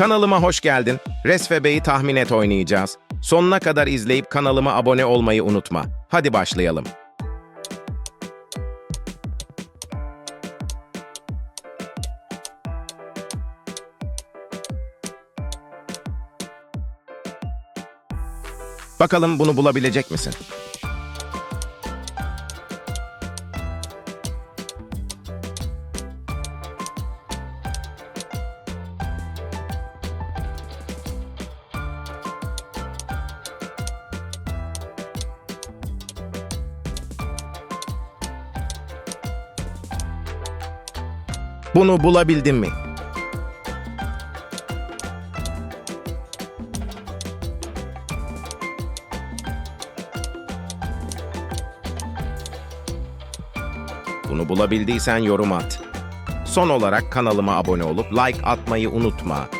Kanalıma hoş geldin. Resfebe'yi tahmin et oynayacağız. Sonuna kadar izleyip kanalıma abone olmayı unutma. Hadi başlayalım. Bakalım bunu bulabilecek misin? Bunu bulabildin mi? Bunu bulabildiysen yorum at. Son olarak kanalıma abone olup like atmayı unutma.